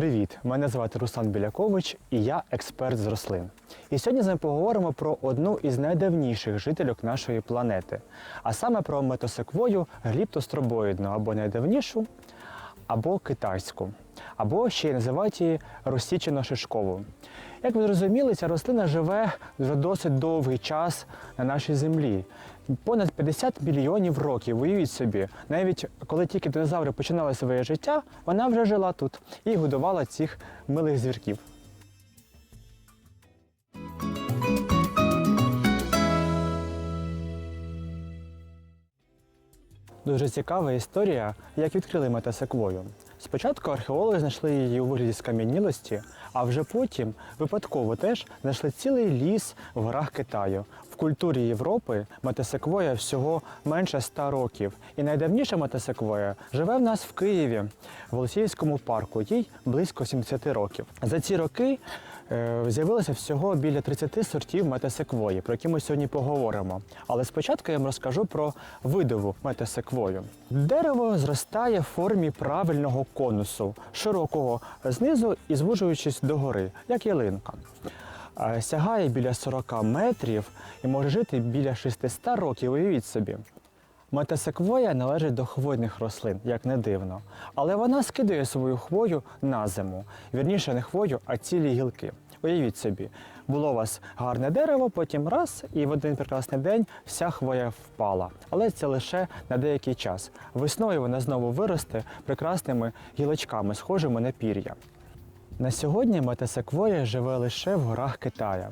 Привіт! Мене звати Руслан Білякович і я експерт з рослин. І сьогодні з вами поговоримо про одну із найдавніших жительок нашої планети, а саме про метосеквою гліптостробоїдну або найдавнішу, або китайську, або ще й називають її розсічено-шишкову. Як ви зрозуміли, ця рослина живе вже досить довгий час на нашій землі. Понад 50 мільйонів років, уявіть собі. Навіть коли тільки динозаври починали своє життя, вона вже жила тут і годувала цих милих звірків. Дуже цікава історія, як відкрили метасеквою. Спочатку археологи знайшли її у вигляді скам'янілості, а вже потім випадково теж знайшли цілий ліс в горах Китаю. В культурі Європи метасеквоя всього менше ста років. І найдавніша метасеквоя живе в нас в Києві, в Голосіївському парку. Їй близько 70 років. За ці роки з'явилося всього біля 30 сортів метасеквої, про які ми сьогодні поговоримо. Але спочатку я вам розкажу про видову метасеквою. Дерево зростає в формі правильного конусу, широкого знизу і звужуючись догори, як ялинка. Е, Сягає біля 40 метрів і може жити біля 600 років, уявіть собі. Метасеквоя належить до хвойних рослин, як не дивно. Але вона скидає свою хвою на зиму. Вірніше не хвою, а цілі гілки. Уявіть собі, було у вас гарне дерево, потім раз, і в один прекрасний день вся хвоя впала. Але це лише на деякий час. Весною вона знову виросте прекрасними гілочками, схожими на пір'я. На сьогодні метасеквоя живе лише в горах Китая.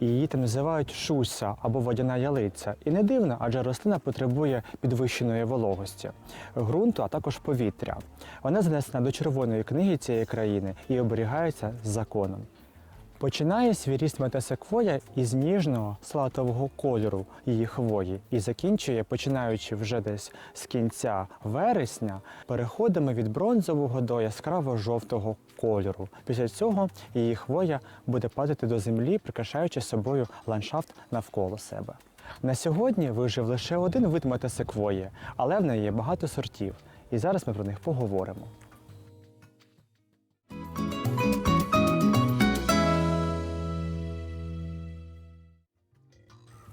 Її там називають шуся або водяна ялиця. І не дивно, адже рослина потребує підвищеної вологості, ґрунту, а також повітря. Вона занесена до червоної книги цієї країни і оберігається законом. Починає свій метасеквоя із ніжного салатового кольору її хвої і закінчує, починаючи вже десь з кінця вересня, переходами від бронзового до яскраво-жовтого кольору. Після цього її хвоя буде падати до землі, прикрашаючи собою ландшафт навколо себе. На сьогодні вижив лише один вид метасеквої, але в неї є багато сортів. І зараз ми про них поговоримо.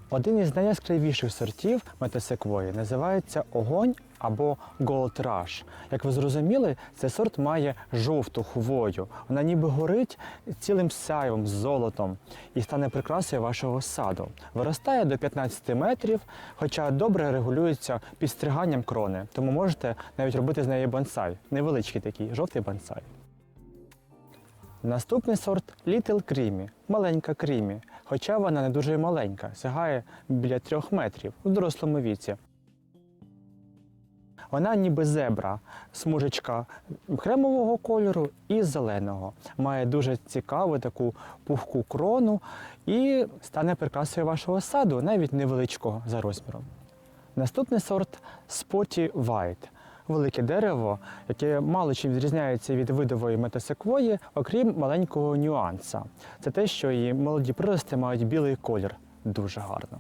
Один із найяскравіших сортів метасеквої називається огонь або Gold Rush. Як ви зрозуміли, цей сорт має жовту хвою. Вона ніби горить цілим сяйвом золотом і стане прикрасою вашого саду. Виростає до 15 метрів, хоча добре регулюється підстриганням крони, тому можете навіть робити з неї бонсай. Невеличкий такий жовтий бонсай. Наступний сорт Little Creamy, маленька крімі, хоча вона не дуже маленька, сягає біля трьох метрів у дорослому віці. Вона ніби зебра, смужечка кремового кольору і зеленого. Має дуже цікаву таку пухку крону і стане прикрасою вашого саду, навіть невеличкого за розміром. Наступний сорт Spotty White. Велике дерево, яке мало чим відрізняється від видової метасеквої, окрім маленького нюанса. Це те, що її молоді прирости мають білий колір. Дуже гарно.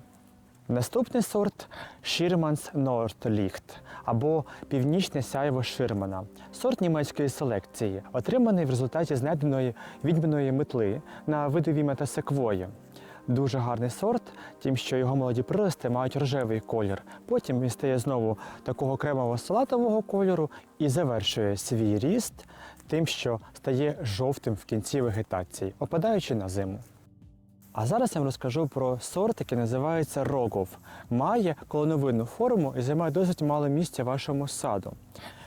Наступний сорт Schirmans Nordlicht або Північне сяйво Ширмана. Сорт німецької селекції, отриманий в результаті знайденої відьминої метли на видові метасеквої. Дуже гарний сорт, тим, що його молоді прирости мають рожевий колір. Потім він стає знову такого кремово-салатового кольору і завершує свій ріст тим, що стає жовтим в кінці вегетації, опадаючи на зиму. А зараз я вам розкажу про сорт, який називається рогов. Має колоновидну форму і займає досить мало місця вашому саду.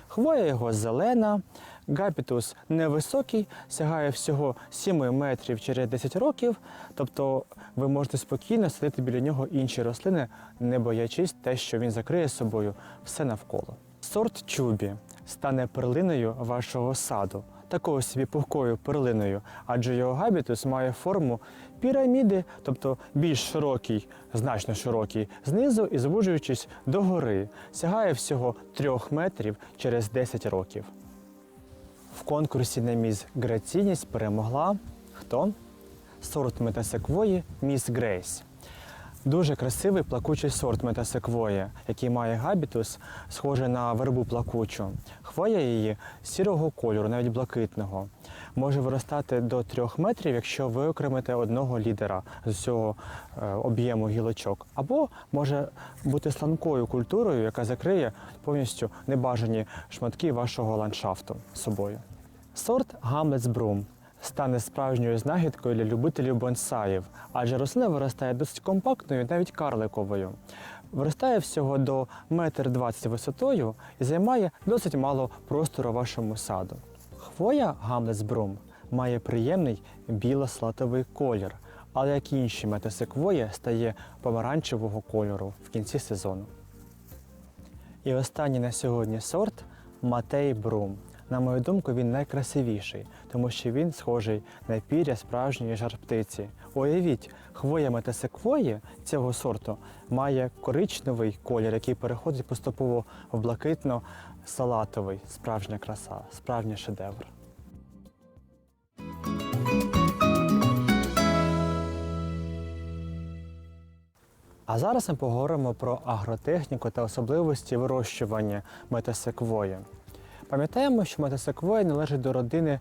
Хвоя його зелена, габітус невисокий, сягає всього 7 метрів через 10 років, тобто ви можете спокійно садити біля нього інші рослини, не боячись те, що він закриє собою все навколо. Сорт чубі стане перлиною вашого саду, такою собі пухкою перлиною, адже його габітус має форму піраміди, тобто більш широкий, значно широкий, знизу і звужуючись догори, сягає всього 3 метрів через 10 років. В конкурсі на міс граційність перемогла хто? Сорт метасеквої Міс Грейс. Дуже красивий плакучий сорт метасеквої, який має габітус, схожий на вербу плакучу. Хвоя її сірого кольору, навіть блакитного. може виростати до 3 метрів, якщо ви окремите одного лідера з усього е, об'єму гілочок, або може бути сланкою культурою, яка закриє повністю небажані шматки вашого ландшафту собою. Сорт Гамлетс Брум стане справжньою знахідкою для любителів бонсаїв, адже рослина виростає досить компактною, навіть карликовою. Виростає всього до 1,20 м висотою і займає досить мало простору вашому саду. Хвоя Гамлетс Брум має приємний біло-слатовий колір, але як і інші метасеквої стає помаранчевого кольору в кінці сезону. І останній на сьогодні сорт Матей Брум. На мою думку, він найкрасивіший, тому що він схожий на пір'я справжньої жар-птиці. Уявіть, хвоя метасеквої цього сорту має коричневий колір, який переходить поступово в блакитно-салатовий. Справжня краса, справжній шедевр. А зараз ми поговоримо про агротехніку та особливості вирощування метасеквої. Пам'ятаємо, що метасеквоя належить до родини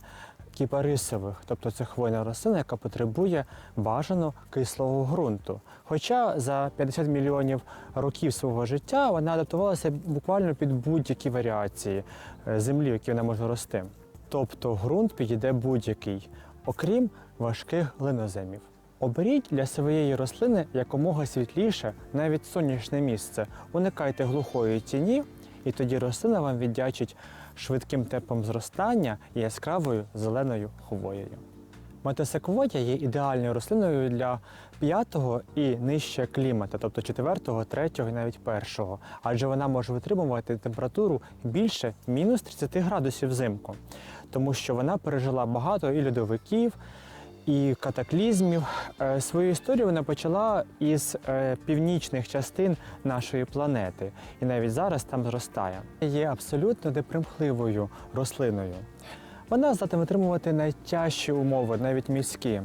кіпарисових, тобто це хвойна рослина, яка потребує бажано кислого ґрунту. Хоча за 50 мільйонів років свого життя вона адаптувалася буквально під будь-які варіації е, землі, в якій вона може рости. Тобто ґрунт підійде будь-який, окрім важких глиноземів. Оберіть для своєї рослини якомога світліше, навіть сонячне місце. Уникайте глухої тіні, і тоді рослина вам віддячить швидким темпом зростання і яскравою зеленою хвоєю. Метасеквоя є ідеальною рослиною для п'ятого і нижче клімата, тобто четвертого, третього і навіть першого, адже вона може витримувати температуру більше мінус 30 градусів взимку, тому що вона пережила багато і льодовиків, і катаклізмів. Е, Свою історію вона почала із е, північних частин нашої планети, і навіть зараз там зростає. Є абсолютно непримхливою рослиною. Вона здатна витримувати найтяжчі умови, навіть міські.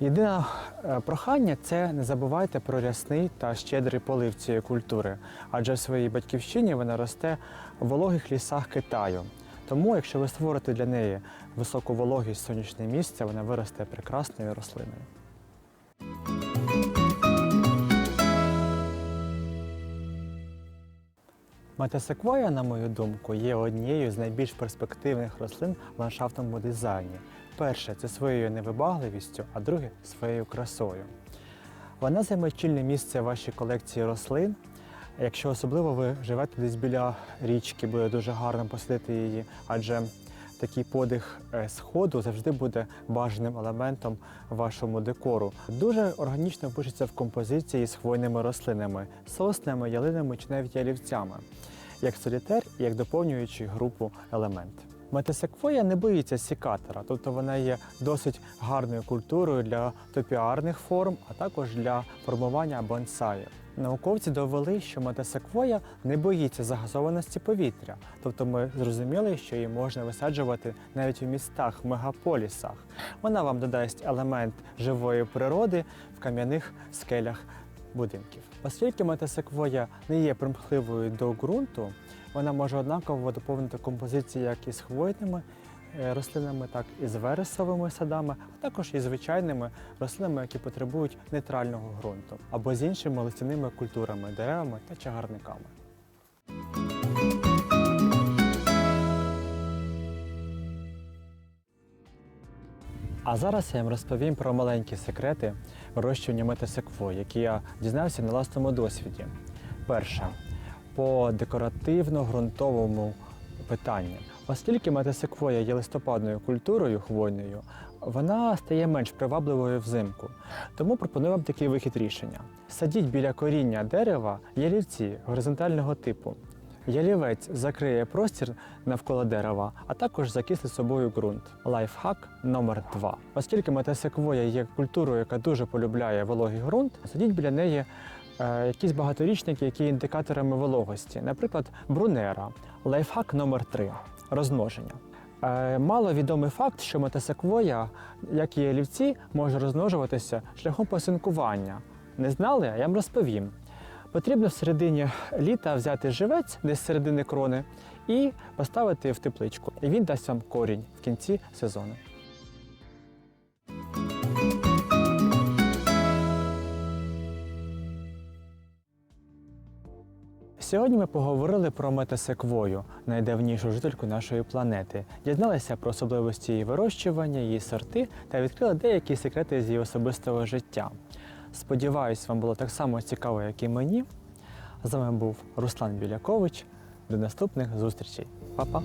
Єдине е, прохання це не забувайте про рясний та щедрий полив цієї культури, адже в своїй батьківщині вона росте в вологих лісах Китаю. Тому, якщо ви створите для неї високу вологість сонячне місце, вона виросте прекрасною рослиною. Метасеквоя, на мою думку, є однією з найбільш перспективних рослин в ландшафтному дизайні. Перше це своєю невибагливістю, а друге своєю красою. Вона займе чільне місце в вашій колекції рослин. Якщо особливо ви живете десь біля річки, буде дуже гарно посадити її, адже такий подих е, сходу завжди буде бажаним елементом вашому декору. Дуже органічно пишеться в композиції з хвойними рослинами, соснами, ялинами чи навіть ялівцями, як солітер і як доповнюючий групу елемент. Метасеквоя не боїться сікатора, тобто вона є досить гарною культурою для топіарних форм, а також для формування бонсаїв. Науковці довели, що метасеквоя не боїться загазованості повітря, тобто ми зрозуміли, що її можна висаджувати навіть у містах, мегаполісах. Вона вам додасть елемент живої природи в кам'яних скелях будинків. Оскільки метасеквоя не є примхливою до ґрунту, вона може однаково доповнити композиції як із хвойними рослинами, так і з вересовими садами, а також і звичайними рослинами, які потребують нейтрального ґрунту, або з іншими листяними культурами, деревами та чагарниками. А зараз я вам розповім про маленькі секрети вирощування метасеквої, які я дізнався на власному досвіді. Перше по декоративно-ґрунтовому питанню. Оскільки метасеквоя є листопадною культурою хвойною, вона стає менш привабливою взимку. Тому пропоную вам такий вихід рішення: садіть біля коріння дерева ялівці горизонтального типу. Ялівець закриє простір навколо дерева, а також закислить собою ґрунт. Лайфхак номер 2 Оскільки метасеквоя є культурою, яка дуже полюбляє вологий ґрунт, садіть біля неї е, якісь багаторічники, які є індикаторами вологості, наприклад, брунера. Лайфхак номер 3 розмноження. Мало відомий факт, що метасеквоя, як і олівці, може розмножуватися шляхом посинкування. Не знали? А я вам розповім. Потрібно в середині літа взяти живець десь з середини крони і поставити в тепличку. І він дасть вам корінь в кінці сезону. Сьогодні ми поговорили про метасеквою, найдавнішу жительку нашої планети, дізналися про особливості її вирощування, її сорти та відкрили деякі секрети з її особистого життя. Сподіваюсь, вам було так само цікаво, як і мені. З вами був Руслан Білякович. До наступних зустрічей. Па-па!